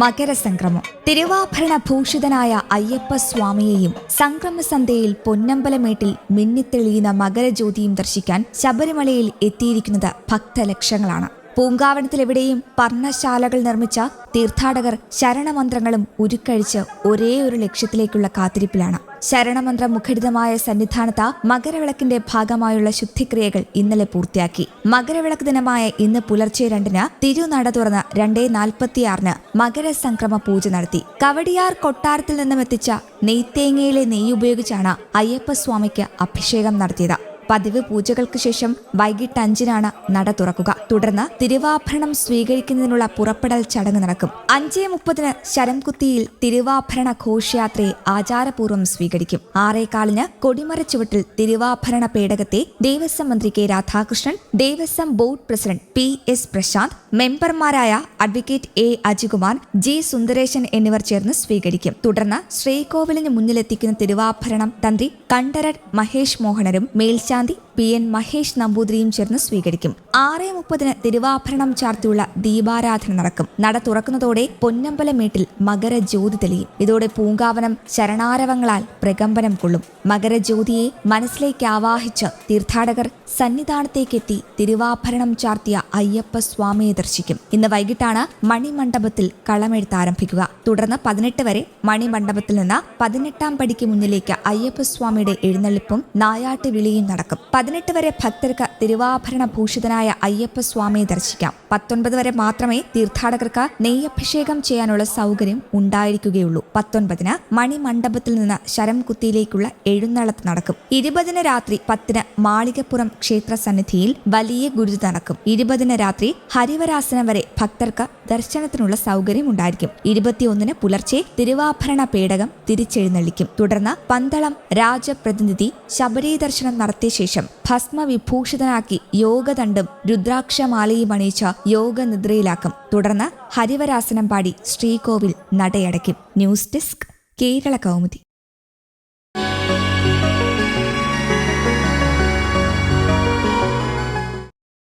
മകരസംക്രമം. തിരുവാഭരണ ഭൂഷിതനായ അയ്യപ്പ സ്വാമിയെയും സംക്രമസന്ധ്യയിൽ പൊന്നമ്പലമേട്ടിൽ മിന്നിത്തെളിയുന്ന മകരജ്യോതിയും ദർശിക്കാൻ ശബരിമലയിൽ എത്തിയിരിക്കുന്നത് ഭക്തലക്ഷങ്ങളാണ്. പൂങ്കാവനത്തിലെവിടെയും പർണശാലകൾ നിർമ്മിച്ച തീർത്ഥാടകർ ശരണമന്ത്രങ്ങളും ഉരുക്കഴിച്ച് ഒരേ ഒരു ലക്ഷ്യത്തിലേക്കുള്ള കാത്തിരിപ്പിലാണ്. ശരണമന്ത്ര മുഖരിതമായ സന്നിധാനത്ത് മകരവിളക്കിന്റെ ഭാഗമായുള്ള ശുദ്ധിക്രിയകൾ ഇന്നലെ പൂർത്തിയാക്കി. മകരവിളക്ക് ദിനമായ ഇന്ന് പുലർച്ചെ രണ്ടിന് തിരുനട തുറന്ന് രണ്ടേ നാൽപ്പത്തിയാറിന് മകരസംക്രമ പൂജ നടത്തി. കവടിയാർ കൊട്ടാരത്തിൽ നിന്നും എത്തിച്ച നെയ്ത്തേങ്ങയിലെ നെയ്യ് ഉപയോഗിച്ചാണ് അയ്യപ്പസ്വാമിക്ക് അഭിഷേകം നടത്തിയത്. പതിവ് പൂജകൾക്ക് ശേഷം വൈകിട്ട് അഞ്ചിനാണ് നട തുറക്കുക. തുടർന്ന് തിരുവാഭരണം സ്വീകരിക്കുന്നതിനുള്ള പുറപ്പെടൽ ചടങ്ങ് നടക്കും. അഞ്ചേ മുപ്പതിന് ശരംകുത്തിയിൽ തിരുവാഭരണ ഘോഷയാത്രയെ ആചാരപൂർവം സ്വീകരിക്കും. ആറേകാലിന് കൊടിമര ചുവട്ടിൽ തിരുവാഭരണ പേടകത്തെ ദേവസ്വം മന്ത്രി K Radhakrishnan Devaswom board president P S Prasanth മെമ്പർമാരായ advocate A Ajikumar G Sundaresan എന്നിവർ ചേർന്ന് സ്വീകരിക്കും. തുടർന്ന് ശ്രീകോവിലിന് മുന്നിലെത്തിക്കുന്ന തിരുവാഭരണം തന്ത്രി കണ്ഠരർ മഹേഷ് മോഹനരും శాంతి പി എൻ മഹേഷ് നമ്പൂതിരിയും ചേർന്ന് സ്വീകരിക്കും. ആറ് മുപ്പതിന് തിരുവാഭരണം ചാർത്തിയുള്ള ദീപാരാധന നടക്കും. നട തുറക്കുന്നതോടെ പൊന്നമ്പലമേട്ടിൽ മകരജ്യോതി തെളിയും. ഇതോടെ പൂങ്കാവനം ശരണാരവങ്ങളാൽ പ്രകമ്പനം കൊള്ളും. മകരജ്യോതിയെ മനസ്സിലേക്ക് ആവാഹിച്ച് തീർത്ഥാടകർ സന്നിധാനത്തേക്കെത്തി തിരുവാഭരണം ചാർത്തിയ അയ്യപ്പ സ്വാമിയെ ദർശിക്കും. ഇന്ന് വൈകിട്ടാണ് മണിമണ്ഡപത്തിൽ കളമെഴുത്ത് ആരംഭിക്കുക. തുടർന്ന് പതിനെട്ട് വരെ മണിമണ്ഡപത്തിൽ നിന്ന് പതിനെട്ടാം പടിക്ക് മുന്നിലേക്ക് അയ്യപ്പസ്വാമിയുടെ എഴുന്നള്ളിപ്പും നായാട്ട് വിളിയും നടക്കും. പതിനെട്ട് വരെ ഭക്തർക്ക് തിരുവാഭരണ ഭൂഷിതനായ അയ്യപ്പസ്വാമിയെ ദർശിക്കാം. പത്തൊൻപത് വരെ മാത്രമേ തീർത്ഥാടകർക്ക് നെയ്യഭിഷേകം ചെയ്യാനുള്ള സൗകര്യം ഉണ്ടായിരിക്കുകയുള്ളൂ. പത്തൊൻപതിന് മണിമണ്ഡപത്തിൽ നിന്ന് ശരംകുത്തിയിലേക്കുള്ള എഴുന്നള്ളത്ത് നടക്കും. ഇരുപതിന് രാത്രി പത്തിന് മാളികപ്പുറം ക്ഷേത്ര സന്നിധിയിൽ വലിയ ഗുരുതി നടക്കും. ഇരുപതിന് രാത്രി ഹരിവരാസനം വരെ ഭക്തർക്ക് ദർശനത്തിനുള്ള സൗകര്യം ഉണ്ടായിരിക്കും. ഇരുപത്തിയൊന്നിന് പുലർച്ചെ തിരുവാഭരണ പേടകം തിരിച്ചെഴുന്നള്ളിക്കും. തുടർന്ന് പന്തളം രാജപ്രതിനിധി ശബരി ദർശനം നടത്തിയ ശേഷം ഭസ്മവിഭൂഷിതനാക്കി യോഗദണ്ഡും രുദ്രാക്ഷമാലയും അണിയിച്ച യോഗനിദ്രയിലാക്കും. തുടർന്ന് ഹരിവരാസനം പാടി ശ്രീകോവിൽ നടയടയ്ക്കും. News desk Kerala Kaumudi.